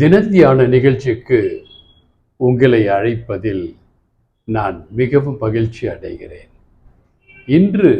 தினத்தியான நிகழ்ச்சிக்கு உங்களை அழைப்பதில் நான் மிகவும் மகிழ்ச்சி அடைகிறேன். இன்று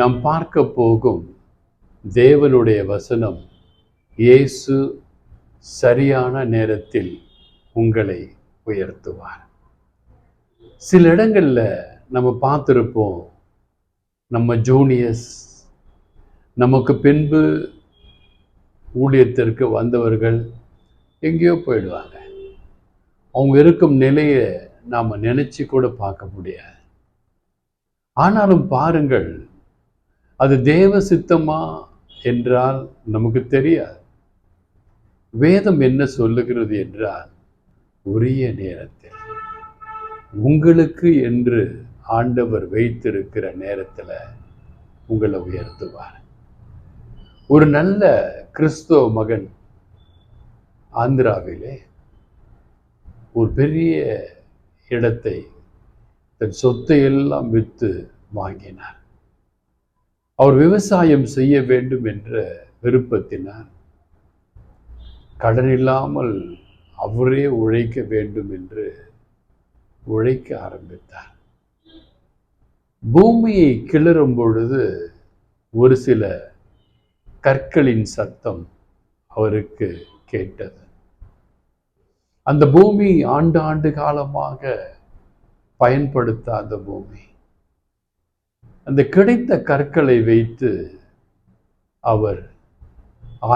நாம் பார்க்க போகும் தேவனுடைய வசனம் இயேசு சரியான நேரத்தில் உங்களை உயர்த்துவார். சில இடங்களில் நம்ம பார்த்துருப்போம் நம்ம ஜூனியர்ஸ் நமக்கு பின்பு ஊழியத்திற்கு வந்தவர்கள் எங்கேயோ போயிடுவாங்க. அவங்க இருக்கும் நிலையை நாம் நினச்சி கூட பார்க்க முடியாது. ஆனாலும் பாருங்கள் அது தேவ சித்தமா என்றால் நமக்கு தெரியாது. வேதம் என்ன சொல்லுகிறது என்றால் உரிய நேரத்தில் உங்களுக்கு என்று ஆண்டவர் வைத்திருக்கிற நேரத்தில் உங்களை உயர்த்துவார். ஒரு நல்ல கிறிஸ்துவ மகன் ஆந்திராவிலே ஒரு பெரிய இடத்தை தன் சொத்தை எல்லாம் விற்று வாங்கினார். அவர் விவசாயம் செய்ய வேண்டும் என்ற விருப்பத்தினால் கடன் இல்லாமல் அவரே உழைக்க வேண்டும் என்று உழைக்க ஆரம்பித்தார். பூமியை கிளறும் பொழுது ஒரு சில கற்களின் சத்தம் அவருக்கு கேட்டது. அந்த பூமி ஆண்டு ஆண்டு காலமாக பயன்படுத்தாத பூமி. அந்த கிடைத்த கற்களை வைத்து அவர்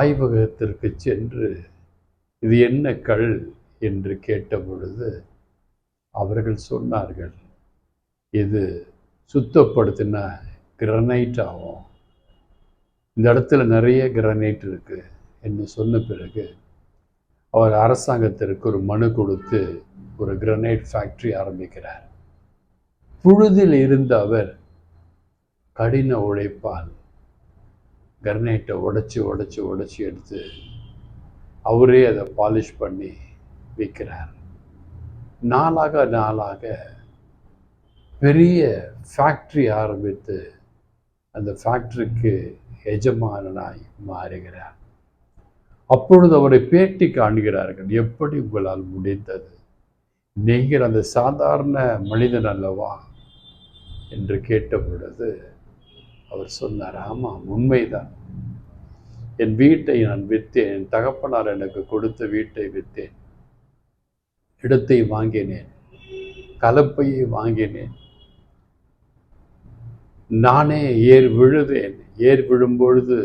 ஆய்வகத்திற்கு சென்று இது என்ன கல்? என்று கேட்ட பொழுது அவர்கள் சொன்னார்கள் இது சுத்தப்படுத்தின கிரனைட் ஆகும். இந்த இடத்துல நிறைய கிரனைட் இருக்கு என்று சொன்ன பிறகு அவர் அரசாங்கத்திற்கு ஒரு மனு கொடுத்து ஒரு கிரனைட் ஃபேக்ட்ரி ஆரம்பிக்கிறார். புழுதில் இருந்த அவர் கடின உழைப்பால் கிரனைட்டை உடைச்சி உடைச்சி உடைச்சி எடுத்து அவரே அதை பாலிஷ் பண்ணி விற்கிறார். நாளாக நாளாக பெரிய ஃபேக்ட்ரி ஆரம்பித்து அந்த ஃபேக்ட்ரிக்கு எஜமானனாய் மாறுகிறார். அப்பொழுது அவரை பேட்டி காண்கிறார்கள். எப்படி உங்களால் முடிந்தது? நீங்கள் அந்த சாதாரண மனிதன் அல்லவா? என்று கேட்ட பொழுது அவர் சொன்னார் ஆமாம் உண்மைதான். என் வீட்டை நான் விற்றேன் என் தகப்பனார் எனக்கு கொடுத்த வீட்டை விற்றேன் இடத்தை வாங்கினேன். கலப்பையை வாங்கினேன். நானே ஏர் விழுவேன். ஏர் விழும்பொழுது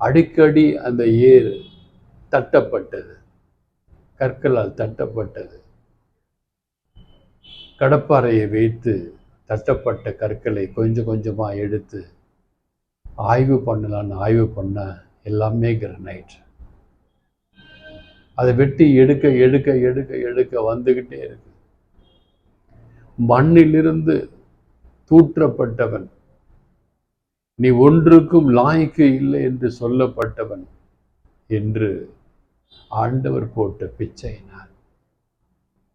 அடிக்கடி அந்த ஏர் தட்டப்பட்டது. கற்களால் தட்டப்பட்டது. கடப்பாறையை வைத்து தட்டப்பட்ட கற்களை கொஞ்சம் கொஞ்சமாக எடுத்து ஆய்வு பண்ணலான்னு ஆய்வு பண்ண எல்லாமே கிரனைட் அதை வெட்டி எடுக்க எடுக்க எடுக்க எடுக்க வந்துக்கிட்டே இருக்கு. மண்ணிலிருந்து தூற்றப்பட்டவன் நீ ஒன்றுக்கும் லாய்க்கு இல்லை என்று சொல்லப்பட்டவன் என்று ஆண்டவர் போட்ட பிச்சையினால்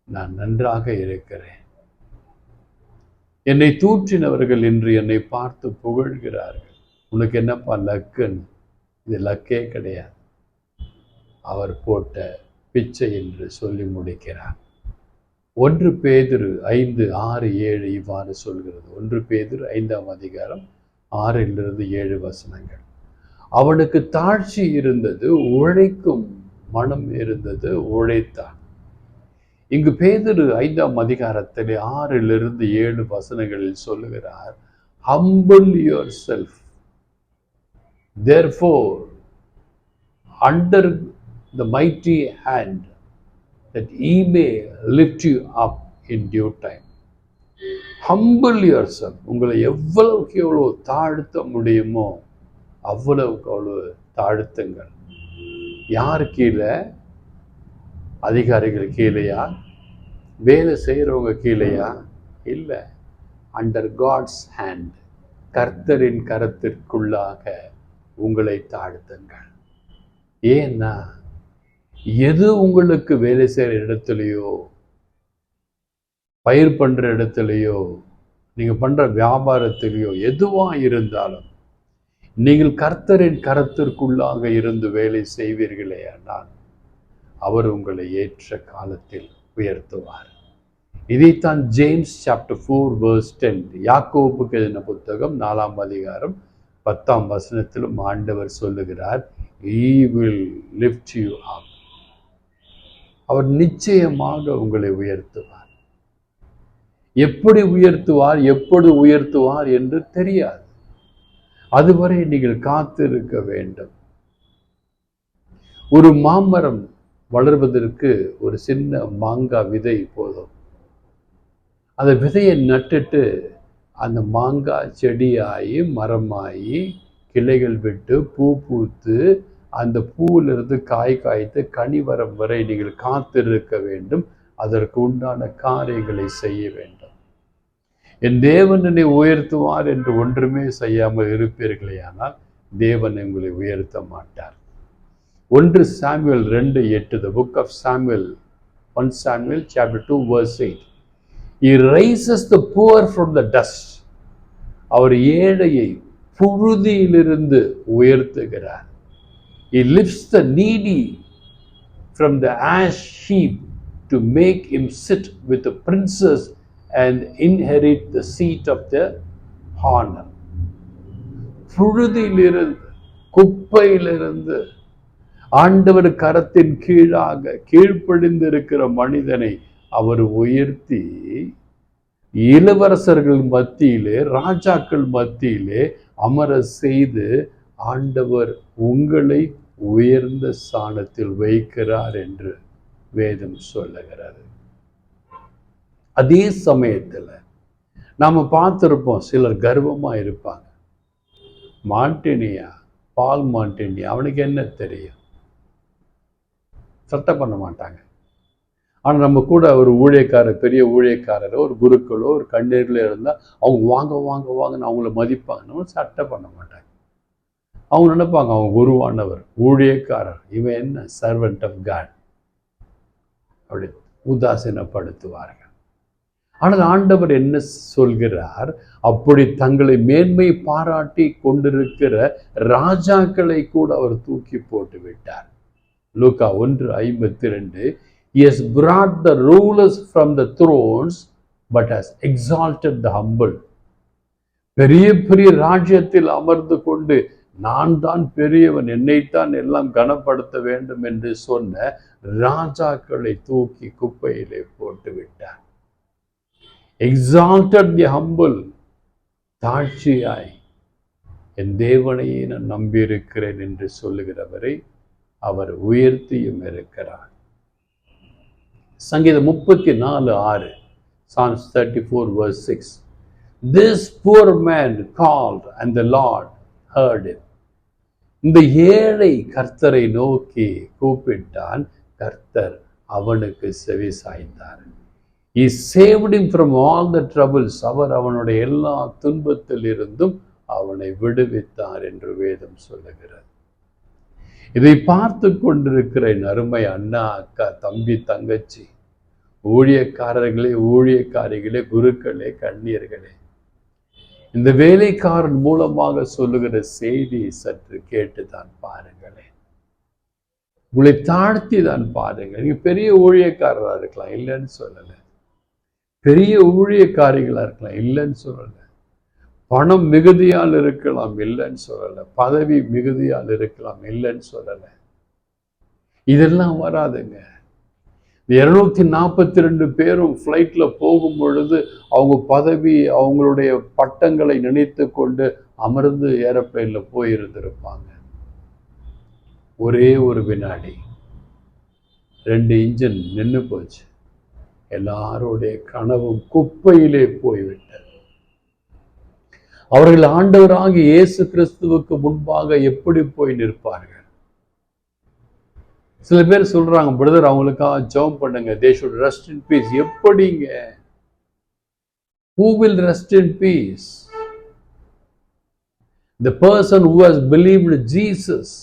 நான் நன்றாக இருக்கிறேன். என்னை தூற்றினவர்கள் என்று என்னை பார்த்து புகழ்கிறார்கள். உனக்கு என்னப்பா லக்குன்னு? இது லக்கே கிடையாது. அவர் போட்ட பிச்சை என்று சொல்லி முடிக்கிறார். ஒன்று பேதிரு ஐந்து ஆறு ஏழு இவ்வாறு சொல்கிறது. ஒன்று பேதிரு ஐந்தாம் அதிகாரம் ஆறிலிருந்து ஏழு வசனங்கள். அவனுக்கு தாழ்ச்சி இருந்தது உழைக்கும் மனம் இருந்தது உழைத்தான். இங்கு பேதரு ஐந்தாம் அதிகாரத்தில் ஆறிலிருந்து ஏழு வசனங்களில் சொல்லுகிறார் humble yourself therefore under the mighty hand that he may lift you up in due time humble your உங்களை எவ்வளவுக்கு எவ்வளோ தாழ்த்த முடியுமோ அவ்வளவுக்கு அவ்வளோ தாழ்த்துங்கள். யார் கீழே? அதிகாரிகள் கீழேயா? வேலை செய்கிறவங்க கீழேயா? இல்லை. அண்டர் காட்ஸ் ஹேண்ட் கர்த்தரின் கரத்திற்குள்ளாக உங்களை தாழ்த்துங்கள். ஏன்னா எது உங்களுக்கு வேலை செய்கிற இடத்துலையோ பயிர் பண்ணுற இடத்துலையோ நீங்கள் பண்ணுற வியாபாரத்திலையோ எதுவாக இருந்தாலும் நீங்கள் கர்த்தரின் கரத்திற்குள்ளாக இருந்து வேலை செய்வீர்களே ஆனால் அவர் உங்களை ஏற்ற காலத்தில் உயர்த்துவார். இதைத்தான் James chapter four verse ten யாக்கோப்புக்கு எழுதின புத்தகம் நாலாம் அதிகாரம் பத்தாம் வசனத்திலும் ஆண்டவர் சொல்லுகிறார் he will lift you up அவர் நிச்சயமாக உங்களை உயர்த்துவார். எப்படி உயர்த்துவார் எப்பொழுது உயர்த்துவார் என்று தெரியாது. அதுவரை நீங்கள் காத்திருக்க வேண்டும். ஒரு மாமரம் வளர்வதற்கு ஒரு சின்ன மாங்காய் விதை போதும். அந்த விதையை நட்டுட்டு அந்த மாங்காய் செடியாகி மரமாகி கிளைகள் விட்டு பூ பூத்து அந்த பூவிலிருந்து காய் காய்த்து கனி வரம் வரை நீங்கள் காத்திருக்க வேண்டும். அதற்கு உண்டான காரியங்களை செய்ய வேண்டும். என் தேவன் என்னை உயர்த்துவார் என்று ஒன்றுமே செய்யாமல் இருப்பீர்களே ஆனால் தேவன் உங்களை உயர்த்த மாட்டார். ஒன்று சாமுவேல் ரெண்டு எட்டு the book of Samuel one Samuel chapter two verse eight he raises the poor from the dust அவர் ஏழையை புழுதியிலிருந்து உயர்த்துகிறார். He lifts the needy from the ash heap to make him sit with princes and inherit the seat of the honor. புழுதியிலிருந்து குப்பையிலிருந்து ஆண்டவர் கரத்தின் கீழாக கீழ்ப்படிந்திருக்கிற மனிதனை அவர் உயர்த்தி இளவரசர்கள் மத்தியிலே ராஜாக்கள் மத்தியிலே அமர செய்து ஆண்டவர் உங்களை உயர்ந்த ஸ்தானத்தில் வைக்கிறார் என்று வேதம் சொல்லுகிறது அதே சமயத்தில் நாம் பார்த்துருப்போம் சிலர் கர்வமாக இருப்பாங்க. மாண்டினியா பால் மாண்டினியா அவனுக்கு என்ன தெரியும்? சட்டை பண்ண மாட்டாங்க. ஆனால் நம்ம கூட ஒரு ஊழியக்காரர் பெரிய ஊழியக்காரரோ ஒரு குருக்களோ ஒரு கண்ணீரில் இருந்தால் அவங்க வாங்க வாங்க வாங்கன்னு அவங்கள மதிப்பாங்க. நம்ம சட்டை பண்ண மாட்டாங்க. அவங்க நினைப்பாங்க அவங்க குருவானவர் ஊழியக்காரர் இவன் என்ன சர்வெண்ட் ஆஃப் காட் அப்படி உதாசீனப்படுத்துவார்கள். ஆனால் ஆண்டவர் என்ன சொல்கிறார்? அப்படி தங்களை மேன்மை பாராட்டி கொண்டிருக்கிற ராஜாக்களை கூட அவர் தூக்கி போட்டு விட்டார். லூக்கா ஒன்று ஐம்பத்தி ரெண்டு has brought the rulers from the thrones but has exalted the humble பெரிய பெரிய ராஜ்யத்தில் அமர்ந்து கொண்டு நான் தான் பெரியவன் என்னைத்தான் எல்லாம் கனப்படுத்த வேண்டும் என்று சொன்ன ராஜாக்களை தூக்கி குப்பையிலே போட்டு விட்டார். எக்ஸால்டட் தி ஹம்பிள் தாழ்ச்சியாய். என் தேவனையே நான் நம்பியிருக்கிறேன் என்று சொல்லுகிறவரை அவர் உயர்த்தியும் இருக்கிறார். சங்கீதம் முப்பத்தி நாலு ஆறு psalms thirty four verse six this poor man called and the lord heard இந்த ஏழை கர்த்தரை நோக்கி கூப்பிட்டான். கர்த்தர் அவனுக்கு செவி சாய்ந்தார். He saved from all the troubles அவர் அவனுடைய எல்லா துன்பத்தில் இருந்தும் அவனை விடுவித்தார் என்று வேதம் சொல்லுகிறது. இதை பார்த்து கொண்டிருக்கிற என் அருமை அண்ணா அக்கா தம்பி தங்கச்சி ஊழியக்காரர்களே ஊழியக்காரிகளே குருக்களே கண்ணியர்களே இந்த வேலைக்காரன் மூலமாக சொல்லுகிற செய்தி சற்று கேட்டுதான் பாருங்களேன். உங்களை தாழ்த்தி தான் பாருங்கள். நீங்கள் பெரிய ஊழியக்காரராக இருக்கலாம் இல்லைன்னு சொல்லலை. பெரிய ஊழியக்காரிகளாக இருக்கலாம் இல்லைன்னு சொல்லலை. பணம் மிகுதியால் இருக்கலாம் இல்லைன்னு சொல்லலை. பதவி மிகுதியால் இருக்கலாம் இல்லைன்னு சொல்லலை. இதெல்லாம் வராதுங்க. இருநூத்தி நாற்பத்தி ரெண்டு பேரும் ஃப்ளைட்டில் போகும் பொழுது அவங்க பதவி அவங்களுடைய பட்டங்களை நினைத்து கொண்டு அமர்ந்து ஏரோப்ளைனில் போயிருந்திருப்பாங்க. ஒரே ஒரு வினாடி. ரெண்டு இன்ஜின் நின்று போச்சு. எல்லாருடைய கனவும் குப்பையிலே போய்விட்டது. அவர்கள் ஆண்டவராக இயேசு கிறிஸ்துவுக்கு முன்பாக எப்படி போய் நிற்பார்கள்? சில பேர் சொல்றாங்க பிரதர் அவங்களுக்காக ஜெபம் பண்ணுங்க. They should rest in peace எப்படிங்க? Who will rest in peace the person who has believed Jesus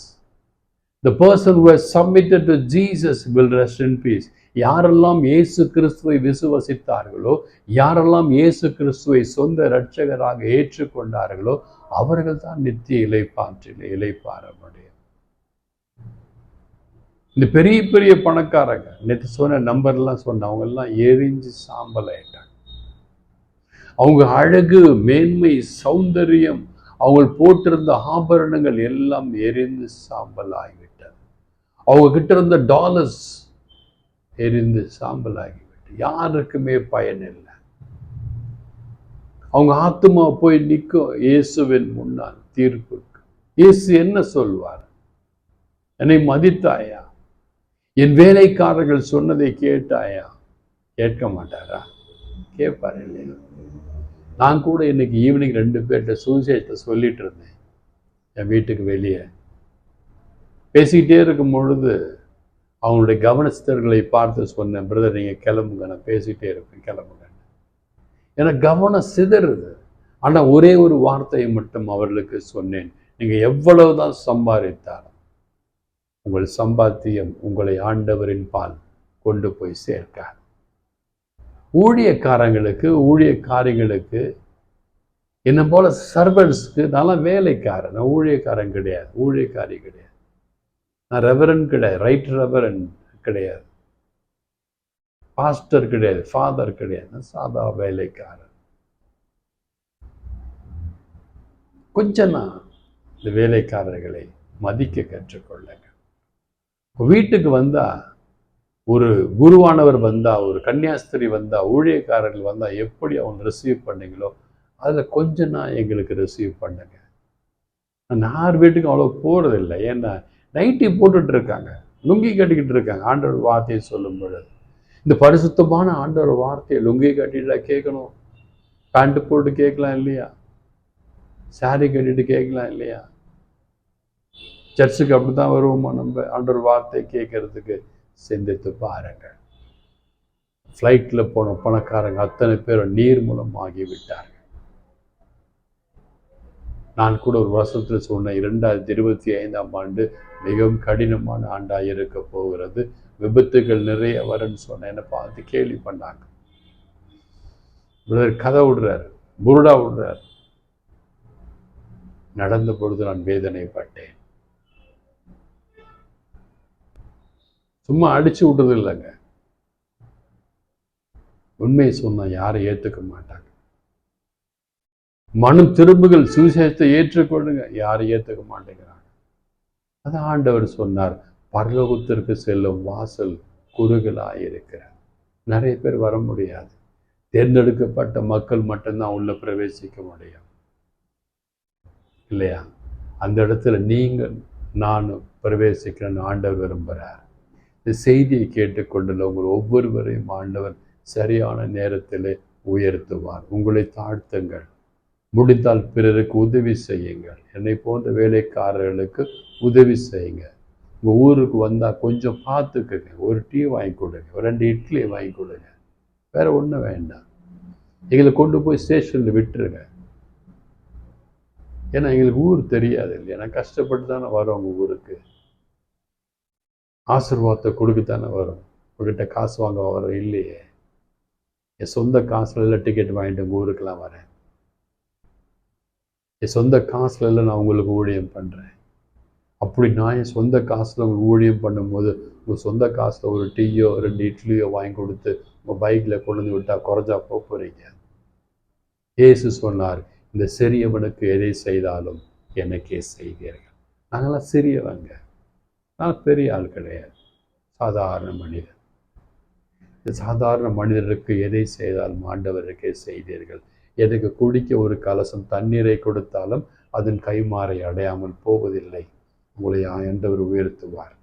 the person who has submitted to Jesus will rest in peace யாரெல்லாம் இயேசு கிறிஸ்துவை விசுவசித்தார்களோ யாரெல்லாம் இயேசு கிறிஸ்துவை சொந்த இரட்சகராக ஏற்றுக்கொண்டார்களோ அவர்கள் தான் நித்திய இலைப்பாற்றில் இலைப்பார முடியும். இந்த பெரிய பெரிய பணக்காரங்க நேற்று சொன்ன நம்பர்லாம் சொன்ன அவங்கெல்லாம் எரிஞ்சு சாம்பல் ஆயிட்டாங்க அவங்க அழகு மேன்மை சௌந்தரியம் அவங்க போட்டிருந்த ஆபரணங்கள் எல்லாம் எரிந்து சாம்பல் ஆகிவிட்டது அவங்க கிட்ட இருந்த டாலர்ஸ் எரிந்து சாம்பலாகிவிட்டு. யாருக்குமே பயன் இல்லை. அவங்க ஆத்மா போய் நிற்கும் இயேசுவின் முன்னால் தீர்ப்புக்கு. இயேசு என்ன சொல்வார்? என்னை மதித்தாயா? என் வேலைக்காரர்கள் சொன்னதை கேட்டாயா? கேட்க மாட்டாரா? கேட்பார் இல்லையா? நான் கூட இன்னைக்கு ஈவினிங் ரெண்டு பேர்கிட்ட சுவிசேஷத்தை சொல்லிட்டு இருந்தேன். என் வீட்டுக்கு வெளியே. பேசிக்கிட்டே இருக்கும் பொழுது அவங்களுடைய கவனஸ்தர்களை பார்த்து சொன்னேன் பிரதர் நீங்கள் கிளம்புங்க நான் பேசிகிட்டே இருப்பேன் கிளம்புங்க. எனக்கு கவனம் சிதறுது. ஆனால் ஒரே ஒரு வார்த்தையை மட்டும் அவர்களுக்கு சொன்னேன். நீங்கள் எவ்வளவு தான் சம்பாதித்தாலும் உங்கள் சம்பாத்தியம் உங்களை ஆண்டவரின் பால் கொண்டு போய் சேர்க்காது. ஊழியக்காரங்களுக்கு ஊழியக்காரிகளுக்கு என்ன போல சர்வன்ஸ்க்கு நல்லா வேலைக்காரன் ஊழியக்காரன் கிடையாது ஊழியக்காரி கிடையாது. நான் ரெவரன் கிடையாது. ரைட் ரெவரன் கிடையாது. பாஸ்டர் கிடையாது. ஃபாதர் கிடையாது. சாதா வேலைக்காரன். கொஞ்சம் நான் இந்த வேலைக்காரர்களை மதிக்க கற்றுக்கொள்ளுங்க வீட்டுக்கு வந்தா ஒரு குருவானவர் வந்தா ஒரு கன்னியாஸ்திரி வந்தா ஊழியக்காரர்கள் வந்தா எப்படி அவங்க ரிசீவ் பண்ணீங்களோ அதில் கொஞ்சம் நான் எங்களுக்கு ரிசீவ் பண்ணுங்க. நான் யார் வீட்டுக்கும் அவ்வளோ போகிறதில்லை ஏன்னா நைட்டி போட்டுட்டு இருக்காங்க லுங்கி கட்டிக்கிட்டு இருக்காங்க ஆண்டவர் வார்த்தையை சொல்லும் பொழுது. இந்த பரிசுத்தமான ஆண்டவர் வார்த்தையை லுங்கி கட்டிட்டு கேட்கணும். பேண்ட்டு போட்டு கேட்கலாம் இல்லையா? சாரி கட்டிட்டு கேட்கலாம் இல்லையா? சர்ச்சுக்கு அப்படி தான் வருவோமா நம்ம? ஆண்டவர் வார்த்தை கேட்கறதுக்கு சிந்தித்து பாருங்கள். ஃப்ளைட்டில் போன பணக்காரங்க அத்தனை பேரும் நீர் மூலம் ஆகிவிட்டார்கள் நான் கூட ஒரு வருஷத்தில் சொன்னேன் இரண்டாயிரத்தி இருபத்தி ஐந்தாம் ஆண்டு மிகவும் கடினமான ஆண்டாக இருக்க போகிறது. விபத்துகள் நிறைய வரும்னு சொன்னேன். பார்த்து கேள்வி பண்ணாங்க. கதை விடுறாரு புருடா விடுறாரு. நடந்த பொழுது நான் வேதனைப்பட்டேன். சும்மா அடிச்சு விட்டது இல்லைங்க. உண்மையை சொன்னால் யாரும் ஏற்றுக்க மாட்டாங்க. மனம் திரும்புகள் சுவிசேஷத்தை ஏற்றுக்கொள்ளுங்க. யாரும் ஏற்றுக்க மாட்டேங்கிறாங்க. அது ஆண்டவர் சொன்னார். பரலோகத்திற்கு செல்லும் வாசல் குறுகளாக இருக்கிறார் நிறைய பேர் வர முடியாது. தேர்ந்தெடுக்கப்பட்ட மக்கள் மட்டும்தான் உள்ள பிரவேசிக்க முடியும். இல்லையா? அந்த இடத்துல நீங்கள் நானும் பிரவேசிக்கிறேன்னு ஆண்டவர் விரும்புகிறார் இந்த செய்தியை கேட்டுக்கொண்டுள்ள உங்கள் ஒவ்வொருவரையும் ஆண்டவர் சரியான நேரத்தில் உயர்த்துவார். உங்களை தாழ்த்துங்கள். முடிந்தால் பிறருக்கு உதவி செய்யுங்கள். என்னை போன்ற வேலைக்காரர்களுக்கு உதவி செய்யுங்க உங்கள் ஊருக்கு வந்தால் கொஞ்சம் பார்த்துக்குங்க. ஒரு டீ வாங்கி கொடுங்க. ஒரு ரெண்டு இட்லி வாங்கி கொடுங்க. வேறு ஒன்றும் வேண்டாம். எங்களை கொண்டு போய் ஸ்டேஷனில் விட்டுருங்க. ஏன்னா எங்களுக்கு ஊர் தெரியாது இல்லையா? நான் கஷ்டப்பட்டு தானே வரோம் உங்கள் ஊருக்கு. ஆசீர்வாதத்தை கொடுக்கத்தானே வரும். உங்ககிட்ட காசு வாங்க வரோம் இல்லையே? என் சொந்த காசுல எல்லாம் டிக்கெட் வாங்கிட்டு உங்கள் ஊருக்கெல்லாம் வரேன். என் சொந்த காசுல எல்லாம் நான் உங்களுக்கு ஊழியம் பண்ணுறேன் அப்படி நான் என் சொந்த காசில் உங்களுக்கு ஊழியம் பண்ணும்போது உங்கள் சொந்த காசில் ஒரு டீயோ ரெண்டு இட்லியோ வாங்கி கொடுத்து உங்கள் பைக்கில் கொண்டு வந்து விட்டால் குறைஞ்சா போக போகிறீங்க ஏசு சொன்னார் இந்த சிறியவனுக்கு எதை செய்தாலும் எனக்கே செய்வீர்கள்? நாங்களாம் சிறியவங்க. நான் பெரிய ஆள் கிடையாது. சாதாரண மனிதன். இந்த சாதாரண மனிதருக்கு எதை செய்தாலும் ஆண்டவருக்கே செய்தீர்கள் எதுக்கு குடிக்க ஒரு கலசம் தண்ணீரை கொடுத்தாலும் அதன் கைமாறை அடையாமல் போவதில்லை. உங்களை ஆண்டவர் உயர்த்துவார்.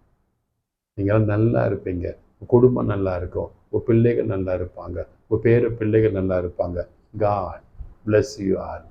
நீங்கள் நல்லா இருப்பீங்க. குடும்பம் நல்லா இருக்கும். உங்கள் பிள்ளைகள் நல்லா இருப்பாங்க. உங்கள் பேர பிள்ளைகள் நல்லா இருப்பாங்க. God bless you are